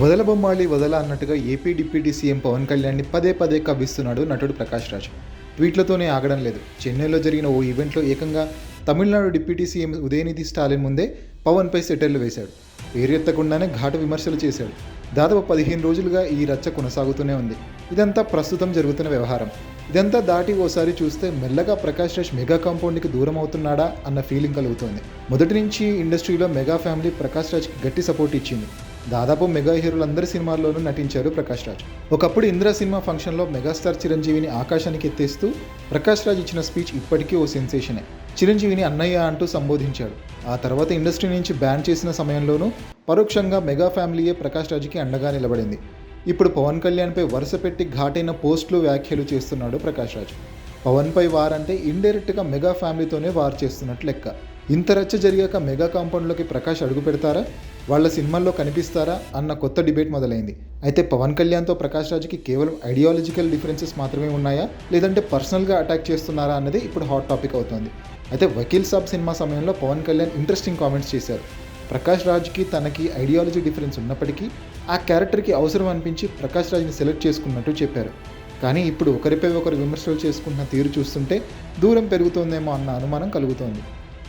వదల బొమ్మాళి వదల అన్నట్టుగా ఏపీ డిప్యూటీ సీఎం పవన్ కళ్యాణ్ని పదే పదే కవ్విస్తున్నాడు నటుడు ప్రకాష్ రాజ్. ట్వీట్లతోనే ఆగడం లేదు. చెన్నైలో జరిగిన ఓ ఈవెంట్లో ఏకంగా తమిళనాడు డిప్యూటీ సీఎం ఉదయనిధి స్టాలిన్ ముందే పవన్పై సెటర్లు వేశాడు. పేరెత్తకుండానే ఘాటు విమర్శలు చేశాడు. దాదాపు పదిహేను రోజులుగా ఈ రచ్చ కొనసాగుతూనే ఉంది. ఇదంతా ప్రస్తుతం జరుగుతున్న వ్యవహారం. ఇదంతా దాటి ఓసారి చూస్తే మెల్లగా ప్రకాష్ రాజ్ మెగా కాంపౌండ్కి దూరం అవుతున్నాడా అన్న ఫీలింగ్ కలుగుతోంది. మొదటి నుంచి ఇండస్ట్రీలో మెగా ఫ్యామిలీ ప్రకాష్ రాజ్కి గట్టి సపోర్ట్ ఇచ్చింది. దాదాపు మెగా హీరోలందరి సినిమాల్లోనూ నటించారు ప్రకాష్ రాజ్. ఒకప్పుడు ఇంద్ర సినిమా ఫంక్షన్లో మెగాస్టార్ చిరంజీవిని ఆకాశానికి ఎత్తేస్తూ ప్రకాష్ రాజ్ ఇచ్చిన స్పీచ్ ఇప్పటికీ ఓ సెన్సేషనే. చిరంజీవిని అన్నయ్య అంటూ సంబోధించాడు. ఆ తర్వాత ఇండస్ట్రీ నుంచి బ్యాన్ చేసిన సమయంలోనూ పరోక్షంగా మెగా ఫ్యామిలీయే ప్రకాష్ రాజ్కి అండగా నిలబడింది. ఇప్పుడు పవన్ కళ్యాణ్పై వరుస పెట్టి ఘాటైన పోస్టులు వ్యాఖ్యలు చేస్తున్నాడు ప్రకాష్ రాజ్. పవన్పై వారంటే ఇండైరెక్ట్గా మెగా ఫ్యామిలీతోనే వార్ చేస్తున్నట్లు లెక్క. ఇంత రచ్చ జరిగాక మెగా కాంపౌండ్లోకి ప్రకాష్ అడుగు పెడతారా? వాళ్ళ సినిమాల్లో కనిపిస్తారా? అన్న కొత్త డిబేట్ మొదలైంది. అయితే పవన్ కళ్యాణ్తో ప్రకాష్ రాజ్కి కేవలం ఐడియాలజికల్ డిఫరెన్సెస్ మాత్రమే ఉన్నాయా? లేదంటే పర్సనల్గా అటాక్ చేస్తున్నారా అన్నది ఇప్పుడు హాట్ టాపిక్ అవుతోంది. అయితే వకీల్ సాబ్ సినిమా సమయంలో పవన్ కళ్యాణ్ ఇంట్రెస్టింగ్ కామెంట్స్ చేశారు. ప్రకాష్ రాజ్కి తనకి ఐడియాలజీ డిఫరెన్స్ ఉన్నప్పటికీ ఆ క్యారెక్టర్కి అవసరం అనిపించి ప్రకాష్ రాజ్ని సెలెక్ట్ చేసుకున్నట్టు చెప్పారు. కానీ ఇప్పుడు ఒకరిపై ఒకరు విమర్శలు చేసుకుంటున్న తీరు చూస్తుంటే దూరం పెరుగుతోందేమో అన్న అనుమానం కలుగుతోంది.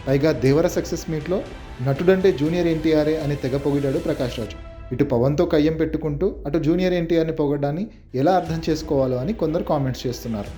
పైగా దేవర సక్సెస్ మీట్లో నటుడంటే జూనియర్ ఎన్టీఆరే అని తెగ పొగిడాడు ప్రకాష్ రాజు. ఇటు పవన్తో కయ్యం పెట్టుకుంటూ అటు జూనియర్ ఎన్టీఆర్ని పొగడాన్ని ఎలా అర్థం చేసుకోవాలో అని కొందరు కామెంట్స్ చేస్తున్నారు.